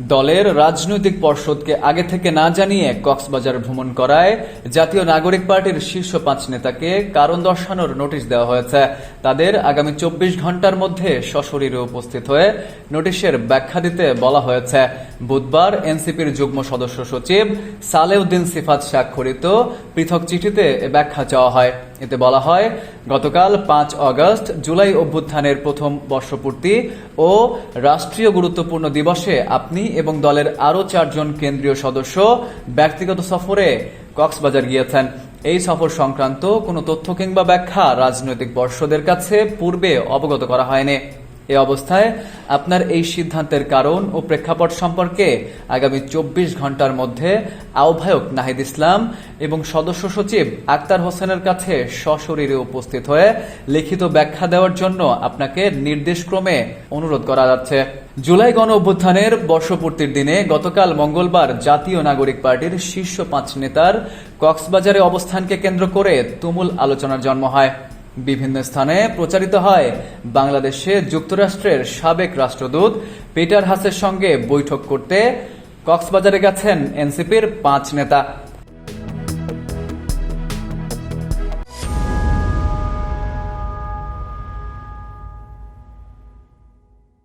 দলের রাজনৈতিক পর্ষদকে আগে থেকে না জানিয়ে কক্সবাজার ভ্রমণ করায় জাতীয় নাগরিক পার্টির শীর্ষ পাঁচ নেতাকে কারণ দর্শানোর নোটিশ দেওয়া হয়েছে। তাদের আগামী চব্বিশ ঘণ্টার মধ্যে সশরীরে উপস্থিত হয়ে নোটিশের ব্যাখ্যা দিতে বলা হয়েছে। বুধবার এনসিপির যুগ্ম সদস্য সচিব সালেউদ্দিন সিফাত স্বাক্ষরিত পৃথক চিঠিতে ব্যাখ্যা চাওয়া হয়। এতে বলা হয়, গতকাল পাঁচ অগস্ট জুলাই অভ্যুত্থানের প্রথম বর্ষপূর্তি ও রাষ্ট্রীয় গুরুত্বপূর্ণ দিবসে আপনি এবং দলের আরও চারজন কেন্দ্রীয় সদস্য ব্যক্তিগত সফরে কক্সবাজার গিয়েছেন। এই সফর সংক্রান্ত কোনো তথ্য কিংবা ব্যাখ্যা রাজনৈতিক পর্ষদের কাছে পূর্বে অবগত করা হয়নি। এ অবস্থায় আপনার এই সিদ্ধান্তের কারণ ও প্রেক্ষাপট সম্পর্কে আগামী চব্বিশ ঘণ্টার মধ্যে আহ্বায়ক নাহিদ ইসলাম এবং সদস্য সচিব আক্তার হোসেনের কাছে সশরীরে উপস্থিত হয়ে লিখিত ব্যাখ্যা দেওয়ার জন্য আপনাকে নির্দেশক্রমে অনুরোধ করা যাচ্ছে। জুলাই গণ অভ্যুত্থানের বর্ষপূর্তির দিনে গতকাল মঙ্গলবার জাতীয় নাগরিক পার্টির শীর্ষ পাঁচ নেতার কক্সবাজারে অবস্থানকে কেন্দ্র করে তুমুল আলোচনার জন্ম হয়। বিভিন্ন স্থানে প্রচারিত হয়। বাংলাদেশে যুক্তরাষ্ট্রের সাবেক রাষ্ট্রদূত পিটার হাসের সঙ্গে বৈঠক করতে কক্সবাজারে গেছেন এনসিপির পাঁচ নেতা।